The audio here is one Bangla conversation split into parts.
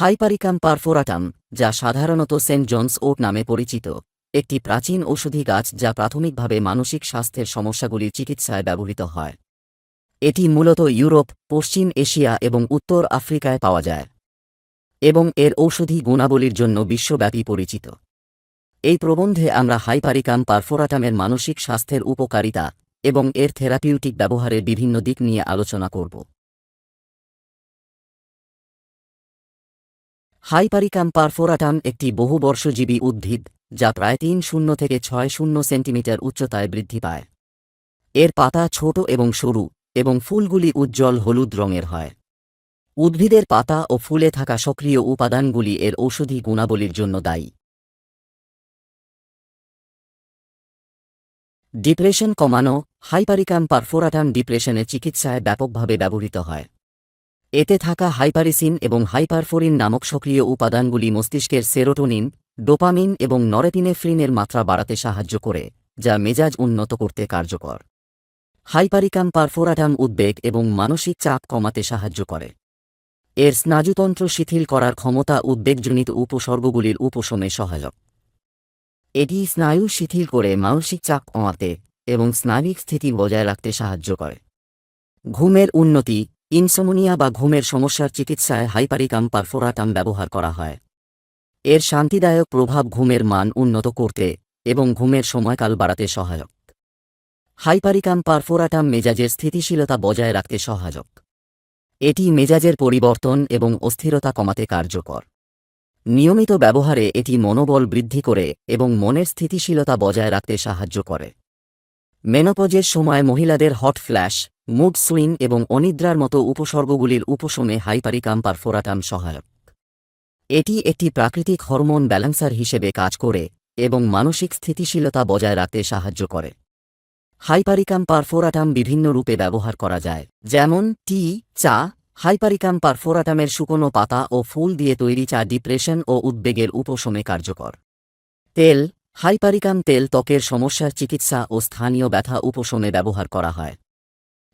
হাইপারিকাম পারফোরাটাম, যা সাধারণত সেন্ট জনস ওট নামে পরিচিত, একটি প্রাচীন ঔষধি গাছ যা প্রাথমিকভাবে মানসিক স্বাস্থ্যের সমস্যাগুলির চিকিৎসায় ব্যবহৃত হয়। এটি মূলত ইউরোপ, পশ্চিম এশিয়া এবং উত্তর আফ্রিকায় পাওয়া যায় এবং এর ঔষধি গুণাবলীর জন্য বিশ্বব্যাপী পরিচিত। এই প্রবন্ধে আমরা হাইপারিকাম পারফোরাটামের মানসিক স্বাস্থ্যের উপকারিতা এবং এর থেরাপিউটিক ব্যবহারের বিভিন্ন দিক নিয়ে আলোচনা করব। হাইপারিকাম পারফোরাটাম একটি বহুবর্ষজীবী উদ্ভিদ, যা প্রায় তিন শূন্য থেকে ছয় শূন্য সেন্টিমিটার উচ্চতায় বৃদ্ধি পায়। এর পাতা ছোট এবং সরু, এবং ফুলগুলি উজ্জ্বল হলুদ রঙের হয়। উদ্ভিদের পাতা ও ফুলে থাকা সক্রিয় উপাদানগুলি এর ঔষধি গুণাবলীর জন্য দায়ী। ডিপ্রেশন কমানো হাইপারিকাম পারফোরাটাম ডিপ্রেশনে চিকিৎসায় ব্যাপকভাবে ব্যবহৃত হয়। এতে থাকা হাইপারিসিন এবং হাইপারফোরিন নামক সক্রিয় উপাদানগুলি মস্তিষ্কের সেরোটোনিন, ডোপামিন এবং নরেপিনেফ্রিনের মাত্রা বাড়াতে সাহায্য করে, যা মেজাজ উন্নত করতে কার্যকর। হাইপারিকাম পারফোরাটাম উদ্বেগ এবং মানসিক চাপ কমাতে সাহায্য করে। এর স্নায়ুতন্ত্র শিথিল করার ক্ষমতা উদ্বেগজনিত উপসর্গগুলির উপশমে সহায়ক। এটি স্নায়ু শিথিল করে মানসিক চাপ কমাতে এবং স্নায়বিক স্থিতি বজায় রাখতে সাহায্য করে। ঘুমের উন্নতি ইনসমোনিয়া বা ঘুমের সমস্যার চিকিৎসায় হাইপারিকাম পারফোরাটাম ব্যবহার করা হয়। এর শান্তিদায়ক প্রভাব ঘুমের মান উন্নত করতে এবং ঘুমের সময়কাল বাড়াতে সহায়ক। হাইপারিকাম পারফোরাটাম মেজাজের স্থিতিশীলতা বজায় রাখতে সহায়ক। এটি মেজাজের পরিবর্তন এবং অস্থিরতা কমাতে কার্যকর। নিয়মিত ব্যবহারে এটি মনোবল বৃদ্ধি করে এবং মনের স্থিতিশীলতা বজায় রাখতে সাহায্য করে। মেনোপজের সময় মহিলাদের হট ফ্ল্যাশ, মুড সুইং এবং অনিদ্রার মতো উপসর্গগুলির উপশমে হাইপারিকাম পারফোরাটাম সহায়ক। এটি একটি প্রাকৃতিক হরমোন ব্যালেন্সার হিসেবে কাজ করে এবং মানসিক স্থিতিশীলতা বজায় রাখতে সাহায্য করে। হাইপারিকাম পারফোরাটাম বিভিন্ন রূপে ব্যবহার করা যায়, যেমন টি, চা হাইপারিকাম পারফোরাটামের শুকনো পাতা ও ফুল দিয়ে তৈরি চা ডিপ্রেশন ও উদ্বেগের উপশমে কার্যকর। তেল হাইপারিকাম তেল ত্বকের সমস্যার চিকিৎসা ও স্থানীয় ব্যথা উপশমে ব্যবহার করা হয়।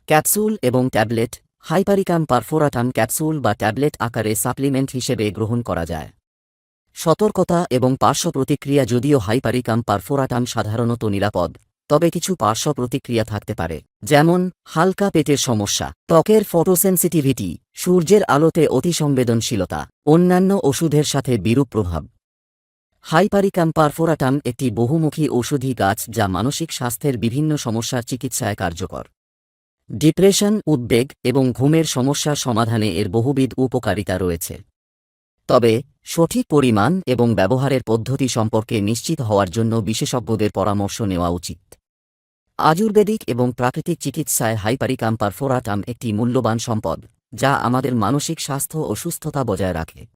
ক্যাপসুল এবং ট্যাবলেট, হাইপারিকাম পারফোরাটাম ক্যাপসুল বা ট্যাবলেট আকারে সাপ্লিমেন্ট হিসেবে গ্রহণ করা যায়। সতর্কতা এবং পার্শ্ব প্রতিক্রিয়া যদিও হাইপারিকাম পারফোরাটাম সাধারণত নিরাপদ, তবে কিছু পার্শ্ব প্রতিক্রিয়া থাকতে পারে, যেমন হালকা পেটের সমস্যা, ত্বকের ফটোসেন্সিটিভিটি, সূর্যের আলোতে অতিসংবেদনশীলতা, অন্যান্য ওষুধের সাথে বিরূপ প্রভাব। হাইপারিকাম পারফোরাটাম একটি বহুমুখী ঔষধি গাছ যা মানসিক স্বাস্থ্যের বিভিন্ন সমস্যার চিকিৎসায় কার্যকর। ডিপ্রেশন, উদ্বেগ এবং ঘুমের সমস্যার সমাধানে এর বহুবিধ উপকারিতা রয়েছে। তবে, সঠিক পরিমাণ এবং ব্যবহারের পদ্ধতি সম্পর্কে নিশ্চিত হওয়ার জন্য বিশেষজ্ঞদের পরামর্শ নেওয়া উচিত। আয়ুর্বেদিক এবং প্রাকৃতিক চিকিৎসায় হাইপারিকাম পারফোরাটাম একটি মূল্যবান সম্পদ, যা আমাদের মানসিক স্বাস্থ্য ও সুস্থতা বজায় রাখে।